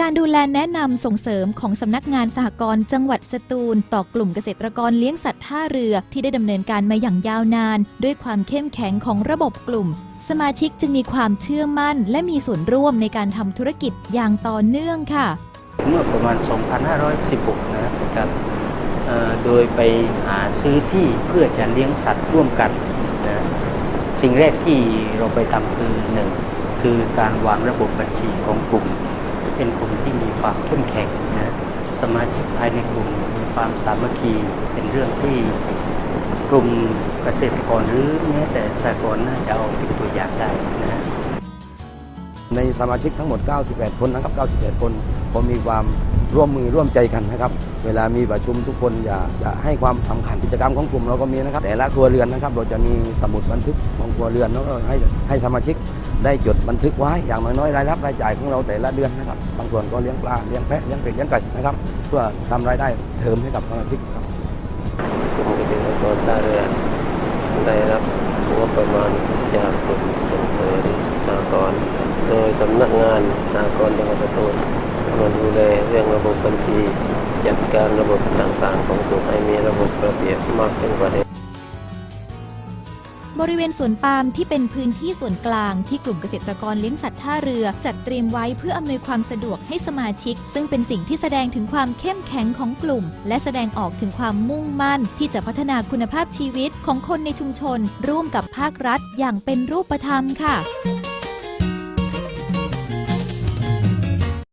การดูแลแนะนำส่งเสริมของสำนักงานสหกรณ์จังหวัดสตูล ต่อกลุ่มเกษตรกรเลี้ยงสัตว์ท่าเรือ ที่ได้ดำเนินการมาอย่างยาวนาน ด้วยความเข้มแข็งของระบบกลุ่ม สมาชิกจึงมีความเชื่อมั่น และมีส่วนร่วมในการทำธุรกิจอย่างต่อเนื่องค่ะ เมื่อประมาณ 2516 นะครับโดยไปหาซื้อที่เพื่อจะเลี้ยงสัตว์ร่วมกันนะสิ่งแรกที่เราไปทำคือหนึ่งคือการวางระบบบัญชีของกลุ่ม เป็นกลุ่มที่มีความเข้มแข็งนะสมาชิกภายในกลุ่มมีความสามัคคีเป็นเรื่องที่กลุ่มเกษตรกรหรือแม้แต่สหกรณ์น่าจะเอาเป็นตัวอย่างได้นะในสมาชิกทั้งหมด98คนนะครับ98คนผมมีความร่วมมือร่วมใจกันนะครับ เวลามีประชุมทุกคนอย่าอย่าให้ความสำคัญกิจกรรมของกลุ่มเราก็มีนะครับ แต่ละครัวเรือนนะครับ เราจะมีสมุดบันทึกของครัวเรือนแล้วก็ให้ให้สมาชิก ได้จดบันทึกไว้อย่างน้อยๆรายรับรายจ่ายของเราแต่ละเดือนนะครับ บางส่วนก็เลี้ยงปลาเลี้ยงแพะเลี้ยงเป็ดเลี้ยงไก่นะครับ เพื่อทำรายได้เสริมให้กับสมาชิกครับกลุ่มเกษตรกรท่าเรือได้รับงบประมาณจากกลุ่มส่งเสริมสหกรณ์โดยสำนักงานสหกรณ์จังหวัดสตูลมาดูแลเรื่องระบบบัญชี จัดการระบบต่างๆ ของกลุ่มให้มีระบบระเบียบมากขึ้นกว่าเดิม บริเวณสวนปาล์มที่เป็นพื้นที่ส่วนกลางที่กลุ่มเกษตรกรเลี้ยงสัตว์ท่าเรือ จัดเตรียมไว้เพื่ออำนวยความสะดวกให้สมาชิก ซึ่งเป็นสิ่งที่แสดงถึงความเข้มแข็งของกลุ่ม และแสดงออกถึงความมุ่งมั่น ที่จะพัฒนาคุณภาพชีวิตของคนในชุมชน ร่วมกับภาครัฐอย่างเป็นรูปธรรมค่ะ